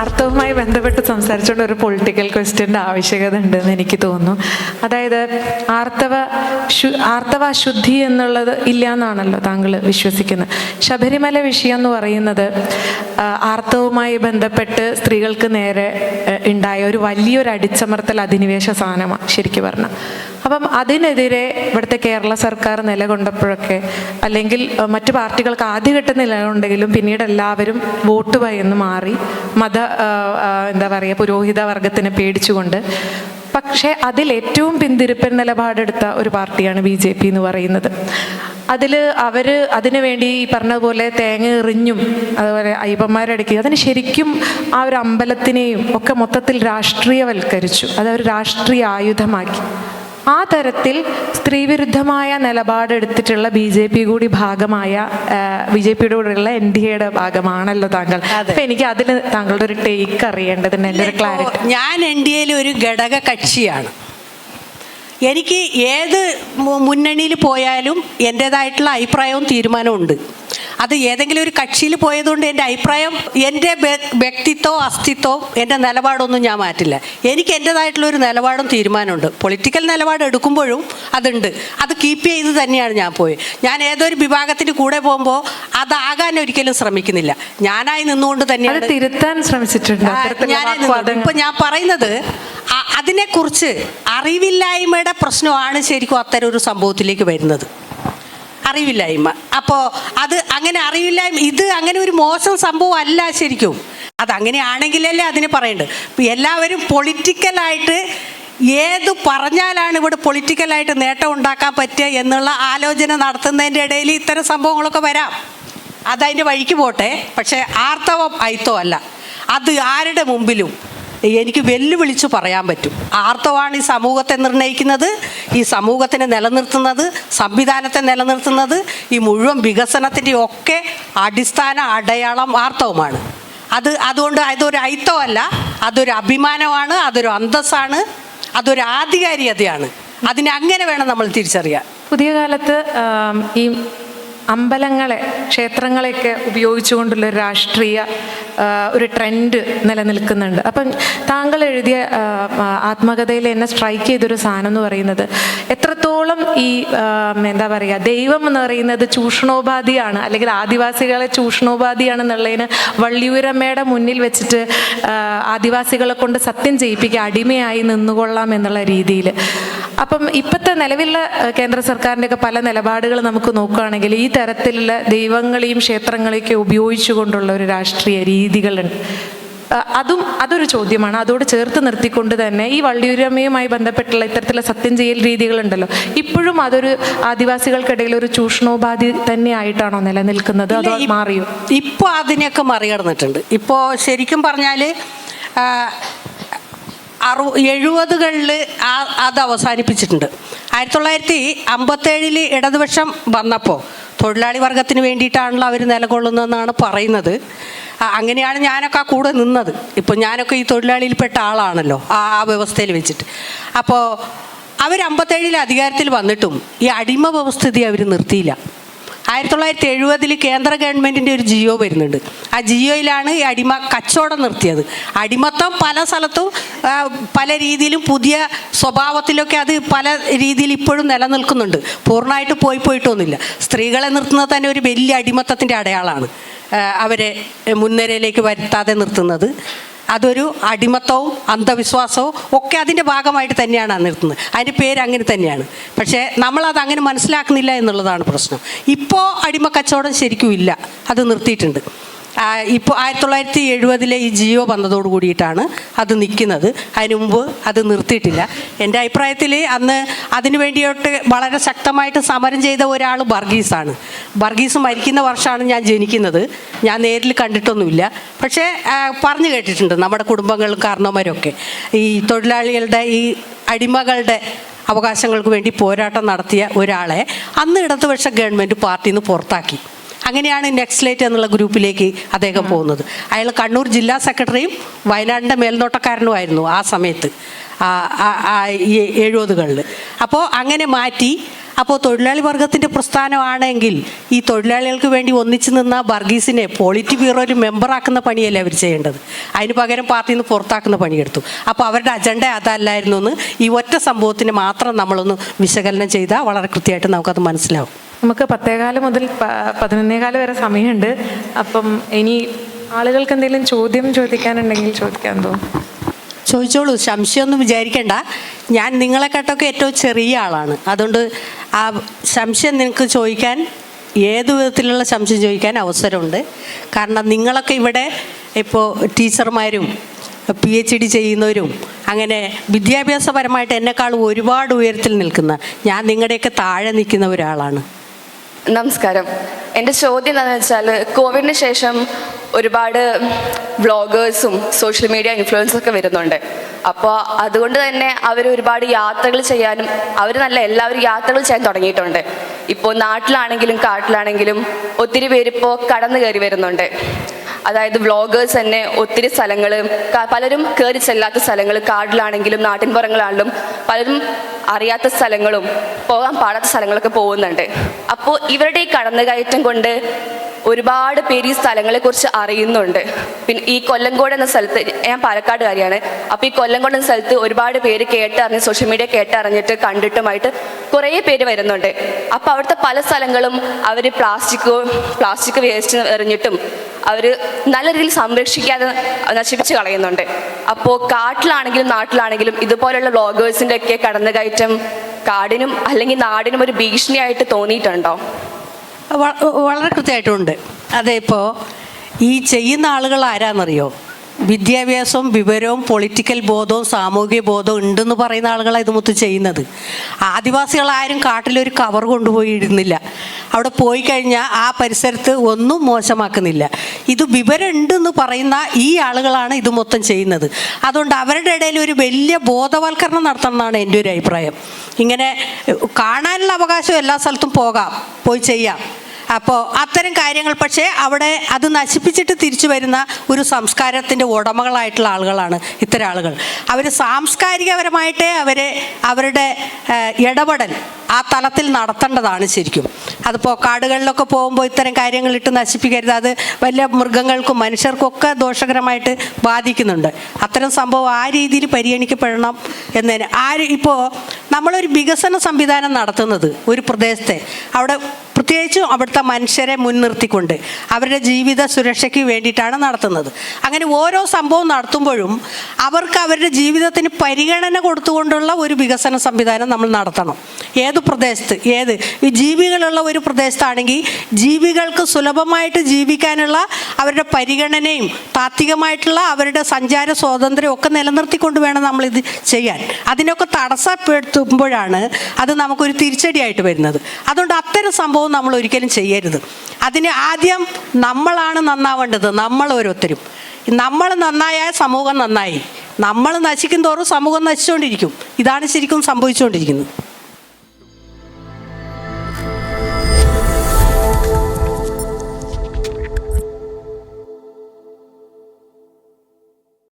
ആർത്തവുമായി ബന്ധപ്പെട്ട് സംസാരിച്ചുകൊണ്ട് ഒരു പൊളിറ്റിക്കൽ ക്വസ്റ്റ്യന്റെ ആവശ്യകത ഉണ്ടെന്ന് എനിക്ക് തോന്നുന്നു. അതായത് ആർത്തവ ആർത്തവ അശുദ്ധി എന്നുള്ളത് ഇല്ല എന്നാണല്ലോ താങ്കൾ വിശ്വസിക്കുന്നത്. ശബരിമല വിഷയം എന്ന് പറയുന്നത് ആർത്തവുമായി ബന്ധപ്പെട്ട് സ്ത്രീകൾക്ക് നേരെ ഉണ്ടായ ഒരു വലിയൊരു അടിച്ചമർത്തൽ അധിനിവേശ സാധനമാണ് ശരിക്കും പറഞ്ഞാൽ അപ്പം അതിനെതിരെ ഇവിടുത്തെ കേരള സർക്കാർ നിലകൊണ്ടപ്പോഴൊക്കെ അല്ലെങ്കിൽ മറ്റു പാർട്ടികൾക്ക് ആദ്യഘട്ടം നിലകൊണ്ടെങ്കിലും പിന്നീട് എല്ലാവരും വോട്ട് ഭയന്ന് മാറി മത എന്താ പറയുക പുരോഹിത വർഗത്തിനെ പേടിച്ചുകൊണ്ട്. പക്ഷേ അതിൽ ഏറ്റവും പിന്തിരിപ്പൻ നിലപാടെടുത്ത ഒരു പാർട്ടിയാണ് ബി ജെ പി എന്ന് പറയുന്നത്. അതിൽ അവർ അതിനുവേണ്ടി ഈ പറഞ്ഞതുപോലെ തേങ്ങ എറിഞ്ഞും അതുപോലെ അയ്യപ്പന്മാരടക്കി അതിന് ശരിക്കും ആ ഒരു അമ്പലത്തിനെയും ഒക്കെ മൊത്തത്തിൽ രാഷ്ട്രീയവൽക്കരിച്ചു. അത് അവർ രാഷ്ട്രീയ ആയുധമാക്കി. ആ തരത്തിൽ സ്ത്രീവിരുദ്ധമായ നിലപാടെടുത്തിട്ടുള്ള ബി ജെ പി കൂടി ഭാഗമായ ബി ജെ പിയുടെ കൂടെയുള്ള എൻ ഡി എയുടെ ഭാഗമാണല്ലോ താങ്കൾ. അപ്പൊ എനിക്ക് അതിൽ താങ്കളുടെ ഒരു ടേക്ക് അറിയേണ്ടതിന് എന്റെ ഒരു ക്ലാരിറ്റി ഞാൻ എൻ ഡി എയിൽ ഒരു ഘടക കക്ഷിയാണ് എനിക്ക് ഏത് മുന്നണിയിൽ പോയാലും എന്റേതായിട്ടുള്ള അഭിപ്രായവും തീരുമാനവും ഉണ്ട്. അത് ഏതെങ്കിലും ഒരു കക്ഷിയിൽ പോയതുകൊണ്ട് എന്റെ അഭിപ്രായം എന്റെ വ്യക്തിത്വം വ്യക്തിത്വവും അസ്തിത്വവും എന്റെ നിലപാടൊന്നും ഞാൻ മാറ്റില്ല. എനിക്ക് എന്റെതായിട്ടുള്ള ഒരു നിലപാടും തീരുമാനമുണ്ട്. പൊളിറ്റിക്കൽ നിലപാട് എടുക്കുമ്പോഴും അതുണ്ട്. അത് കീപ്പ് ചെയ്ത് തന്നെയാണ് ഞാൻ പോയത് ഞാൻ ഏതൊരു വിഭാഗത്തിന് കൂടെ പോകുമ്പോൾ അതാകാൻ ഒരിക്കലും ശ്രമിക്കുന്നില്ല. ഞാനായി നിന്നുകൊണ്ട് തന്നെയാണ് തിരുത്താൻ ശ്രമിച്ചിട്ടുണ്ട്. ഇപ്പൊ ഞാൻ പറയുന്നത് അതിനെക്കുറിച്ച് അറിവില്ലായ്മയുടെ പ്രശ്നമാണ് ശരിക്കും അത്തരം ഒരു സംഭവത്തിലേക്ക് വരുന്നത്. അറിവില്ലായ്മ. അപ്പോൾ അത് അങ്ങനെ അറിവില്ലായ്മ ഇത് അങ്ങനെ ഒരു മോശം സംഭവം അല്ല ശരിക്കും. അത് അങ്ങനെയാണെങ്കിലല്ലേ അതിന് പറയേണ്ടത്. എല്ലാവരും പൊളിറ്റിക്കലായിട്ട് ഏത് പറഞ്ഞാലാണ് ഇവിടെ പൊളിറ്റിക്കലായിട്ട് നേട്ടം ഉണ്ടാക്കാൻ പറ്റുക എന്നുള്ള ആലോചന നടത്തുന്നതിന്റെ ഇടയിൽ ഇത്തരം സംഭവങ്ങളൊക്കെ വരാം. അതതിന്റെ വഴിക്ക് പോട്ടെ. പക്ഷേ ആർത്തവം അയിത്തോ അല്ല. അത് ആരുടെ മുമ്പിലും എനിക്ക് വെല്ലുവിളിച്ച് പറയാൻ പറ്റും. ആർത്തവാണ് ഈ സമൂഹത്തെ നിർണയിക്കുന്നത് ഈ സമൂഹത്തിനെ നിലനിർത്തുന്നത് സംവിധാനത്തെ നിലനിർത്തുന്നത് ഈ മുഴുവൻ വികസനത്തിന്റെ ഒക്കെ അടിസ്ഥാന അടയാളം ആർത്തവമാണ്. അത് അതുകൊണ്ട് അതൊരു ഐത്തമല്ല അതൊരു അഭിമാനമാണ് അതൊരു അന്തസ്സാണ് അതൊരു ആധികാരികതയാണ്. അതിനെ അങ്ങനെ വേണം നമ്മൾ തിരിച്ചറിയാൻ. പുതിയ കാലത്ത് ഈ അമ്പലങ്ങളെ ക്ഷേത്രങ്ങളെയൊക്കെ ഉപയോഗിച്ചുകൊണ്ടുള്ള രാഷ്ട്രീയ ഒരു ട്രെൻഡ് നിലനിൽക്കുന്നുണ്ട്. അപ്പം താങ്കൾ എഴുതിയ ആത്മകഥയിൽ എന്നെ സ്ട്രൈക്ക് ചെയ്തൊരു സാധനം എന്ന് പറയുന്നത് എത്രത്തോളം ഈ എന്താ പറയുക ദൈവം എന്ന് പറയുന്നത് ചൂഷണോപാധിയാണ് അല്ലെങ്കിൽ ആദിവാസികളെ ചൂഷണോപാധിയാണെന്നുള്ളതിന് വള്ളിയൂരമ്മയുടെ മുന്നിൽ വെച്ചിട്ട് ആദിവാസികളെ കൊണ്ട് സത്യം ചെയ്യിപ്പിക്കുക അടിമയായി നിന്നുകൊള്ളാം എന്നുള്ള രീതിയിൽ. അപ്പം ഇപ്പോഴത്തെ നിലവിലുള്ള കേന്ദ്ര സർക്കാരിന്റെയൊക്കെ പല നിലപാടുകൾ നമുക്ക് നോക്കുകയാണെങ്കിൽ ഈ തരത്തിലുള്ള ദൈവങ്ങളെയും ക്ഷേത്രങ്ങളെയൊക്കെ ഉപയോഗിച്ചുകൊണ്ടുള്ള ഒരു രാഷ്ട്രീയ രീതികളുണ്ട് അതും അതൊരു ചോദ്യമാണ്. അതോട് ചേർത്ത് നിർത്തിക്കൊണ്ട് തന്നെ ഈ വള്ളിയൂരമ്മയുമായി ബന്ധപ്പെട്ടുള്ള ഇത്തരത്തിലുള്ള സത്യം ചെയ്യൽ രീതികളുണ്ടല്ലോ. ഇപ്പോഴും അതൊരു ആദിവാസികൾക്കിടയിൽ ഒരു ചൂഷണോപാധി തന്നെയായിട്ടാണോ നിലനിൽക്കുന്നത്? അതോ മാറിയോ? ഇപ്പൊ അതിനെയൊക്കെ മറികടന്നിട്ടുണ്ട്. ഇപ്പോ ശരിക്കും പറഞ്ഞാൽ അറു എഴുപതുകളിൽ അത് അവസാനിപ്പിച്ചിട്ടുണ്ട് ആയിരത്തി തൊള്ളായിരത്തി അമ്പത്തേഴിൽ ഇടതുപക്ഷം വന്നപ്പോൾ തൊഴിലാളി വർഗത്തിന് വേണ്ടിയിട്ടാണല്ലോ അവർ നിലകൊള്ളുന്നതെന്നാണ് പറയുന്നത്. അങ്ങനെയാണ് ഞാനൊക്കെ കൂടെ നിന്നത്. ഇപ്പോൾ ഞാനൊക്കെ ഈ തൊഴിലാളിയിൽപ്പെട്ട ആളാണല്ലോ ആ വ്യവസ്ഥയിൽ വെച്ചിട്ട്. അപ്പോൾ അവർ അമ്പത്തേഴിൽ അധികാരത്തിൽ വന്നിട്ടും ഈ അടിമ വ്യവസ്ഥിതി അവർ നിർത്തിയില്ല. ആയിരത്തി തൊള്ളായിരത്തി എഴുപതിൽ കേന്ദ്ര ഗവൺമെന്റിന്റെ ഒരു ജിയോ വരുന്നുണ്ട്. ആ ജിയോയിലാണ് ഈ അടിമ കച്ചവടം നിർത്തിയത്. അടിമത്തം പല സ്ഥലത്തും പല രീതിയിലും പുതിയ സ്വഭാവത്തിലൊക്കെ അത് പല രീതിയിൽ ഇപ്പോഴും നിലനിൽക്കുന്നുണ്ട്. പൂർണമായിട്ട് പോയി പോയിട്ടൊന്നുമില്ല. സ്ത്രീകളെ നിർത്തുന്നത് തന്നെ ഒരു വലിയ അടിമത്തത്തിന്റെ അടയാളമാണ്. അവരെ മുൻനിരയിലേക്ക് വരുത്താതെ നിർത്തുന്നത്. അതൊരു അടിമത്തവും അന്ധവിശ്വാസവും ഒക്കെ അതിന്റെ ഭാഗമായിട്ട് തന്നെയാണ് നിർത്തുന്നത് അതിന്റെ പേര് അങ്ങനെ തന്നെയാണ്. പക്ഷേ നമ്മളത് അങ്ങനെ മനസ്സിലാക്കുന്നില്ല എന്നുള്ളതാണ് പ്രശ്നം. ഇപ്പോൾ അടിമക്കച്ചവടം ശരിക്കും ഇല്ല. അത് നിർത്തിയിട്ടുണ്ട്. ഇപ്പോൾ ആയിരത്തി തൊള്ളായിരത്തി എഴുപതിലെ ഈ ജിയോ വന്നതോട് കൂടിയിട്ടാണ് അത് നിൽക്കുന്നത്. അതിനു മുമ്പ് അത് നിർത്തിയിട്ടില്ല. എന്റെ അഭിപ്രായത്തിൽ അന്ന് അതിനു വേണ്ടിയിട്ട് വളരെ ശക്തമായിട്ട് സമരം ചെയ്ത ഒരാൾ ബർഗീസാണ് ബർഗീസ് മരിക്കുന്ന വർഷമാണ് ഞാൻ ജനിക്കുന്നത്. ഞാൻ നേരിൽ കണ്ടിട്ടൊന്നുമില്ല. പക്ഷേ പറഞ്ഞു കേട്ടിട്ടുണ്ട് നമ്മുടെ കുടുംബങ്ങളും കാരണവന്മാരൊക്കെ. ഈ തൊഴിലാളികളുടെ ഈ അടിമകളുടെ അവകാശങ്ങൾക്ക് വേണ്ടി പോരാട്ടം നടത്തിയ ഒരാളെ അന്ന് ഇടതുപക്ഷ ഗവൺമെന്റ് പാർട്ടിയിൽ നിന്ന് പുറത്താക്കി. അങ്ങനെയാണ് നെക്സ്ലേറ്റ് എന്നുള്ള ഗ്രൂപ്പിലേക്ക് അദ്ദേഹം പോകുന്നത്. അയാൾ കണ്ണൂർ ജില്ലാ സെക്രട്ടറിയും വയനാടിന്റെ മേൽനോട്ടക്കാരനുമായിരുന്നു ആ സമയത്ത്. എഴുപതുകളിൽ. അപ്പോൾ അങ്ങനെ മാറ്റി അപ്പോൾ തൊഴിലാളി വർഗത്തിന്റെ പ്രസ്ഥാനമാണെങ്കിൽ ഈ തൊഴിലാളികൾക്ക് വേണ്ടി ഒന്നിച്ചു നിന്ന ബർഗീസിനെ പോളിറ്റി ബ്യൂറോയിൽ മെമ്പറാക്കുന്ന പണിയല്ലേ അവർ ചെയ്യേണ്ടത്? അതിന് പകരം പാർട്ടിയിൽ നിന്ന് പുറത്താക്കുന്ന പണിയെടുത്തു. അപ്പോൾ അവരുടെ അജണ്ട അതല്ലായിരുന്നു എന്ന് ഈ ഒറ്റ സംഭവത്തിന് മാത്രം നമ്മളൊന്ന് വിശകലനം ചെയ്താൽ വളരെ കൃത്യമായിട്ട് നമുക്കത് മനസ്സിലാവും. നമുക്ക് പത്തേകാൽ മുതൽ പതിനൊന്നേകാൽ വരെ സമയമുണ്ട്. അപ്പം ഇനി ആളുകൾക്ക് എന്തെങ്കിലും ചോദ്യം ചോദിക്കാനുണ്ടെങ്കിൽ ചോദിക്കാൻ തോന്നും. ചോദിച്ചോളൂ സംശയമൊന്നും വിചാരിക്കേണ്ട. ഞാൻ നിങ്ങളെക്കാട്ടൊക്കെ ഏറ്റവും ചെറിയ ആളാണ്. അതുകൊണ്ട് ആ സംശയം നിങ്ങൾക്ക് ചോദിക്കാൻ ഏത് വിധത്തിലുള്ള സംശയം ചോദിക്കാൻ അവസരമുണ്ട്. കാരണം നിങ്ങളൊക്കെ ഇവിടെ ഇപ്പോൾ ടീച്ചർമാരും പി എച്ച് ഡി ചെയ്യുന്നവരും അങ്ങനെ വിദ്യാഭ്യാസപരമായിട്ട് എന്നെക്കാളും ഒരുപാട് ഉയരത്തിൽ നിൽക്കുന്ന ഞാൻ നിങ്ങളുടെയൊക്കെ താഴെ നിൽക്കുന്ന ഒരാളാണ്. നമസ്കാരം. എന്റെ ചോദ്യം എന്താണെന്ന് വെച്ചാൽ കോവിഡിന് ശേഷം ഒരുപാട് വ്ളോഗേഴ്സും സോഷ്യൽ മീഡിയ ഇൻഫ്ലുവൻസും ഒക്കെ വരുന്നുണ്ട്. അപ്പോൾ അതുകൊണ്ട് തന്നെ അവർ ഒരുപാട് യാത്രകൾ ചെയ്യാനും അവർ നല്ല എല്ലാവരും യാത്രകൾ ചെയ്യാൻ തുടങ്ങിയിട്ടുണ്ട്. ഇപ്പോൾ നാട്ടിലാണെങ്കിലും കാട്ടിലാണെങ്കിലും ഒത്തിരി പേരിപ്പോൾ കടന്നു കയറി വരുന്നുണ്ട്. അതായത് വ്ളോഗേഴ്സ് തന്നെ ഒത്തിരി സ്ഥലങ്ങൾ പലരും കയറി ചെല്ലാത്ത സ്ഥലങ്ങൾ കാടിലാണെങ്കിലും നാട്ടിൻപുറങ്ങളാണെങ്കിലും പലരും അറിയാത്ത സ്ഥലങ്ങളും പോകാൻ പാടാത്ത സ്ഥലങ്ങളൊക്കെ പോകുന്നുണ്ട്. അപ്പോൾ ഇവരുടെ ഈ കടന്നുകയറ്റം കൊണ്ട് ഒരുപാട് പേര് ഈ സ്ഥലങ്ങളെക്കുറിച്ച് അറിയുന്നുണ്ട്. പിന്നെ ഈ കൊല്ലങ്കോട് എന്ന സ്ഥലത്ത് ഞാൻ പാലക്കാടുകാരിയാണ്. അപ്പോൾ ഈ കൊല്ലങ്കോട് എന്ന സ്ഥലത്ത് ഒരുപാട് പേര് കേട്ടറിഞ്ഞ് സോഷ്യൽ മീഡിയ കേട്ടറിഞ്ഞിട്ട് കണ്ടിട്ടുമായിട്ട് കുറേ പേര് വരുന്നുണ്ട്. അപ്പോൾ അവിടുത്തെ പല സ്ഥലങ്ങളും അവർ പ്ലാസ്റ്റിക് പ്ലാസ്റ്റിക് വേസ്റ്റ് എറിഞ്ഞിട്ടും അവർ നല്ല രീതിയിൽ സംരക്ഷിക്കാതെ നശിപ്പിച്ച് കളയുന്നുണ്ട്. അപ്പോൾ കാട്ടിലാണെങ്കിലും നാട്ടിലാണെങ്കിലും ഇതുപോലുള്ള ബ്ലോഗേഴ്സിന്റെ ഒക്കെ കടന്നുകയറ്റം കാടിനും അല്ലെങ്കിൽ നാടിനും ഒരു ഭീഷണിയായിട്ട് തോന്നിയിട്ടുണ്ടോ? വളരെ കൃത്യമായിട്ടുണ്ട്. അതെ ഇപ്പോൾ ഈ ചെയ്യുന്ന ആളുകൾ ആരാന്നറിയോ? വിദ്യാഭ്യാസവും വിവരവും പൊളിറ്റിക്കൽ ബോധവും സാമൂഹിക ബോധവും ഉണ്ടെന്ന് പറയുന്ന ആളുകളാണ് ഇത് മൊത്തം ചെയ്യുന്നത്. ആദിവാസികളാരും കാട്ടിലൊരു കവർ കൊണ്ടുപോയി ഇടുന്നില്ല അവിടെ പോയി കഴിഞ്ഞാൽ ആ പരിസരത്ത് ഒന്നും മോശമാക്കുന്നില്ല. ഇത് വിവരമുണ്ടെന്ന് പറയുന്ന ഈ ആളുകളാണ് ഇത് മൊത്തം ചെയ്യുന്നത്. അതുകൊണ്ട് അവരുടെ ഇടയിൽ ഒരു വലിയ ബോധവൽക്കരണം നടത്തണം എന്നാണ് എന്റെ ഒരു അഭിപ്രായം. ഇങ്ങനെ കാണാനുള്ള അവകാശം എല്ലാ സ്ഥലത്തും പോകാം പോയി ചെയ്യാം. അപ്പോൾ അത്തരം കാര്യങ്ങൾ പക്ഷേ അവിടെ അത് നശിപ്പിച്ചിട്ട് തിരിച്ചു വരുന്ന ഒരു സംസ്കാരത്തിന്റെ ഉടമകളായിട്ടുള്ള ആളുകളാണ് ഇത്തരം ആളുകൾ. അവർ സാംസ്കാരികപരമായിട്ടേ അവരെ അവരുടെ ഇടപെടൽ ആ തലത്തിൽ നടത്തേണ്ടതാണ് ശരിക്കും. അതിപ്പോൾ കാടുകളിലൊക്കെ പോകുമ്പോൾ ഇത്തരം കാര്യങ്ങൾ ഇട്ട് നശിപ്പിക്കരുത്. അത് വലിയ മൃഗങ്ങൾക്കും മനുഷ്യർക്കൊക്കെ ദോഷകരമായിട്ട് ബാധിക്കുന്നുണ്ട്. അത്തരം സംഭവം ആ രീതിയിൽ പരിഗണിക്കപ്പെടണം എന്നതിന്. ആര് ഇപ്പോൾ നമ്മളൊരു വികസന സംവിധാനം നടത്തുന്നത് ഒരു പ്രദേശത്തെ. അവിടെ പ്രത്യേകിച്ചും അവിടുത്തെ മനുഷ്യരെ മുൻനിർത്തിക്കൊണ്ട് അവരുടെ ജീവിത സുരക്ഷയ്ക്ക് വേണ്ടിയിട്ടാണ് നടത്തുന്നത്. അങ്ങനെ ഓരോ സംഭവം നടത്തുമ്പോഴും അവർക്ക് അവരുടെ ജീവിതത്തിന് പരിഗണന കൊടുത്തുകൊണ്ടുള്ള ഒരു വികസന സംവിധാനം നമ്മൾ നടത്തണം. ഏത് പ്രദേശത്ത്? ഏത്? ഈ ജീവികളുള്ള ഒരു പ്രദേശത്താണെങ്കിൽ ജീവികൾക്ക് സുലഭമായിട്ട് ജീവിക്കാനുള്ള അവരുടെ പരിഗണനയും താത്വികമായിട്ടുള്ള അവരുടെ സഞ്ചാര സ്വാതന്ത്ര്യം ഒക്കെ നിലനിർത്തിക്കൊണ്ട് വേണം നമ്മളിത് ചെയ്യാൻ. അതിനൊക്കെ തടസ്സപ്പെടുത്തുമ്പോഴാണ് അത് നമുക്കൊരു തിരിച്ചടിയായിട്ട് വരുന്നത്. അതുകൊണ്ട് അത്തരം സംഭവം നമ്മൾ ഒരിക്കലും ചെയ്യരുത്. അതിന് ആദ്യം നമ്മളാണ് നന്നാവേണ്ടത്. നമ്മൾ ഓരോരുത്തരും. നമ്മൾ നന്നായാൽ സമൂഹം നന്നായി. നമ്മൾ നശിക്കും തോറും സമൂഹം നശിച്ചുകൊണ്ടിരിക്കും. ഇതാണ് ശരിക്കും സംഭവിച്ചുകൊണ്ടിരിക്കുന്നത്.